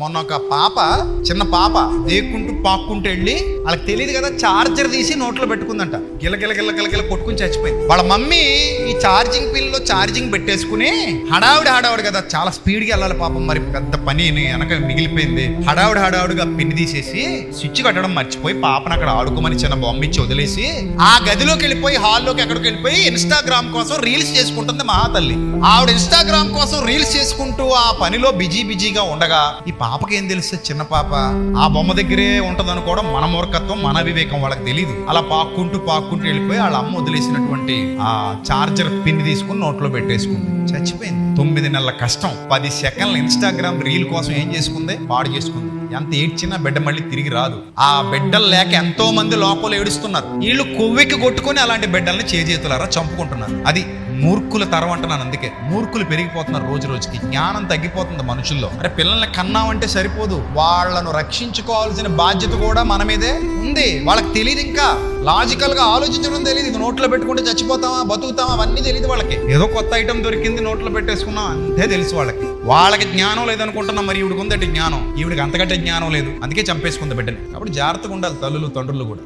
మొన్న ఒక పాప చిన్న పాప దేక్కుంటూ పాక్కుంటూ వెళ్ళి వాళ్ళకి తెలియదు కదా చార్జర్ తీసి నోట్లో పెట్టుకుందంట. గిలగిల గిల గిల గిల కొట్టుకుని చచ్చిపోయింది. వాళ్ళ మమ్మీ ఈ ఛార్జింగ్ పిన్లో ఛార్జింగ్ పెట్టేసుకుని హడావుడి హడావుడి కదా చాలా స్పీడ్గా వెళ్ళాలి పాపం మరి పెద్ద పని వెనక మిగిలిపోయింది. హడావుడి హడావుడిగా పిన్ తీసేసి స్విచ్ కట్టడం మర్చిపోయి పాపను అక్కడ ఆడుకోమని చిన్న బొమ్మ ఇచ్చి వదిలేసి ఆ గదిలోకి వెళ్ళిపోయి హాల్లోకి ఎక్కడికి వెళ్ళిపోయి ఇన్స్టాగ్రామ్ కోసం రీల్స్ చేసుకుంటుంది మహాతల్లి. ఆవిడ ఇన్స్టాగ్రామ్ కోసం రీల్స్ చేసుకుంటూ ఆ పనిలో బిజీ బిజీగా ఉండగా ఈ పాప పాపకేం ఏం తెలుస్తుంది చిన్న పాప. ఆ బొమ్మ దగ్గరే ఉంటది అనుకోవడం మన మూర్ఖత్వం మన వివేకం వాళ్ళకి తెలియదు అలా పాక్కుంటూ పాక్కుంటూ వెళ్ళిపోయి వాళ్ళ అమ్మ వదిలేసినటువంటి ఆ చార్జర్ పిన్ తీసుకుని నోట్లో పెట్టేసుకుంది. చచ్చిపోయింది. తొమ్మిది నెలల కష్టం. పది సెకండ్ల ఇన్స్టాగ్రామ్ రీల్ కోసం ఏం చేసుకుంది? పాడు చేసుకుంది. ఎంత ఏడ్చినా బిడ్డ మళ్ళీ తిరిగి రాదు. ఆ బిడ్డలు లేక ఎంతో మంది లోపల ఏడుస్తున్నారు. వీళ్ళు కొవ్వెక్కి కొట్టుకొని అలాంటి బిడ్డల్ని చేజేతులారా చంపుకుంటున్నారు. అది మూర్ఖుల తరం అంటున్నాను అందుకే. మూర్ఖులు పెరిగిపోతున్నారు రోజు రోజుకి. జ్ఞానం తగ్గిపోతుంది మనుషుల్లో. అరే పిల్లల్ని కన్నామంటే సరిపోదు. వాళ్ళను రక్షించుకోవాల్సిన బాధ్యత కూడా మన మీదే ఉంది. వాళ్ళకి తెలియదు ఇంకా. లాజికల్గా ఆలోచించడం తెలియదు ఇది నోట్లో పెట్టుకుంటే చచ్చిపోతామా బతుకుతామా అవన్నీ తెలియదు వాళ్ళకి. ఏదో కొత్త ఐటమ్ దొరికింది నోట్లో పెట్టేసుకున్నాం అంతే తెలుసు వాళ్ళకి. వాళ్ళకి జ్ఞానం లేదనుకుంటున్నాం మరి ఈవిడికి ఉందంటే జ్ఞానం. ఈవిడికి అంతకంటే జ్ఞానం లేదు. అందుకే చంపేసుకుంది బిడ్డని. కాబట్టి జాగ్రత్తగా ఉండాలి తల్లులు తండ్రులు కూడా.